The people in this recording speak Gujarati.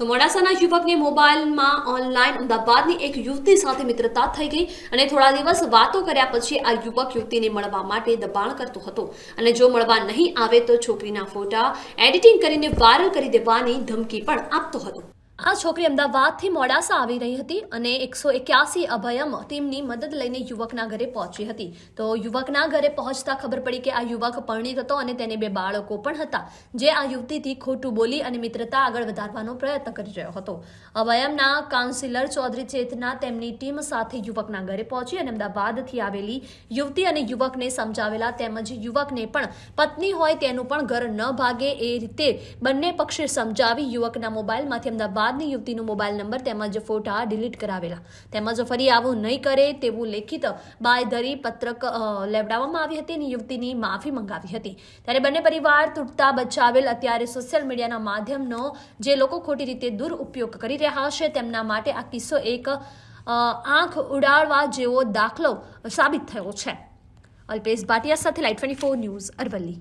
તો મોડાસાના યુવકને મોબાઈલમાં ઓનલાઈન અમદાવાદની એક યુવતી સાથે મિત્રતા થઈ ગઈ અને થોડા દિવસ વાતો કર્યા પછી આ યુવક યુવતીને મળવા માટે દબાણ કરતો હતો. અને જો મળવા નહીં આવે તો છોકરીના ફોટા, એડિટિંગ કરીને વાયરલ કરી દેવાની ધમકી પણ આપતો હતો. આ છોકરી અમદાવાદથી મોડાસા આવી રહી હતી અને એકસો એક્યાસી અભયમ ટીમની મદદ લઈને યુવકના ઘરે પહોંચી હતી. તો યુવકના ઘરે પહોંચતા ખબર પડી કે આ યુવક પરણિત હતો અને તેને બે બાળકો પણ હતા, જે આ યુવતીથી ખોટું બોલી અને મિત્રતા આગળ વધારવાનો પ્રયત્ન કરી રહ્યો હતો. અભયમના કાઉન્સિલર ચૌધરી ચેતના તેમની ટીમ સાથે યુવકના ઘરે પહોંચી અને અમદાવાદથી આવેલી યુવતી અને યુવકને સમજાવેલા તેમજ યુવકને પણ પત્ની હોય તેનું પણ ઘર ન ભાગે એ રીતે બંને પક્ષે સમજાવી યુવકના મોબાઈલમાંથી અમદાવાદની યુવતીનો મોબાઈલ નંબર તેમજ ફોટા ડિલીટ કરાવેલા. તેમજ ફરી આવું નહીં કરે તેવું લેખિત બાયધરી પત્રક લેવડાવવામાં આવી હતી અને યુવતીની માફી મંગાવી હતી. ત્યારે બંને પરિવાર તૂટતા બચાવેલ અત્યારે સોશિયલ મીડિયાના માધ્યમનો જે લોકો ખોટી રીતે દુરુપયોગ કરી રહ્યા છે તેમના માટે આ કિસ્સો એક આંખ ઉડાડવા જેવો દાખલો સાબિત થયો છે. અલ્પેશ ભાટિયા સાથે light twenty four news Aravalli.